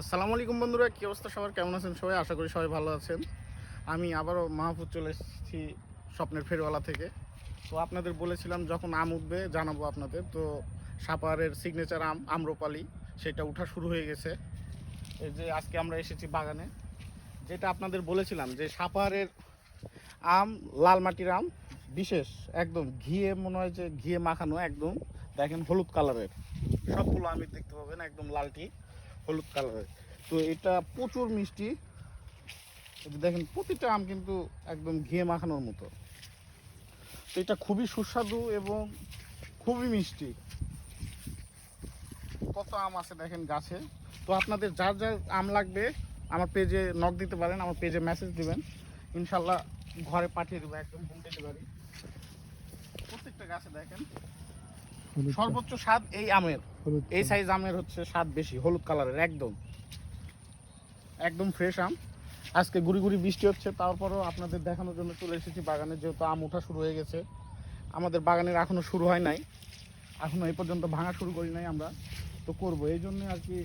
আসসালামু আলাইকুম বন্ধুরা, কী অবস্থা সবার? কেমন আছেন সবাই? আশা করি সবাই ভালো আছেন। আমি আবারও মাহফুজ চলে এসেছি স্বপ্নের ফেরওয়ালা থেকে। তো আপনাদের বলেছিলাম যখন আম উঠবে, জানাব আপনাদের। তো সাপারের সিগনেচার আম, আম্রপালি, সেটা উঠা শুরু হয়ে গেছে। এই যে আজকে আমরা এসেছি বাগানে। যেটা আপনাদের বলেছিলাম যে সাপারের আম লাল মাটির আম, বিশেষ, একদম ঘিয়ে মনে হয় যে ঘিয়ে মাখানো, একদম। দেখেন হলুদ কালারের। সবগুলো আমি দেখতে পাবেন, একদম লালটি। হলুদ কালারের তো এটা প্রচুর মিষ্টি। দেখেন, প্রতিটা আম কিন্তু একদম ঘিয়ে মাখানোর মতো। তো এটা খুবই সুস্বাদু এবং খুবই মিষ্টি। কত আম আছে দেখেন গাছে। তো আপনাদের যার যার আম লাগবে, আমার পেজে নক দিতে পারেন, আমার পেজে মেসেজ দিবেন। ইনশাল্লাহ ঘরে পাঠিয়ে দেবো, একদম হোম ডেলিভারি প্রত্যেকটা গাছে দেখেন। সর্বোচ্চ স্বাদ এই আমের। এই সাইজ আমের হচ্ছে স্বাদ বেশি হলুদ কালারের একদম। একদম ফ্রেশ আম। আজকে গুড়ি গুড়ি বৃষ্টি হচ্ছে তারপরও আপনাদের দেখানোর জন্য চলে এসেছি বাগানে যেহেতু আম ওঠা শুরু হয়ে গেছে। আমাদের বাগানের এখনও শুরু হয় নাই। এখনও এই পর্যন্ত ভাঙা শুরু করি নাই আমরা। তো করব এই জন্য আর কি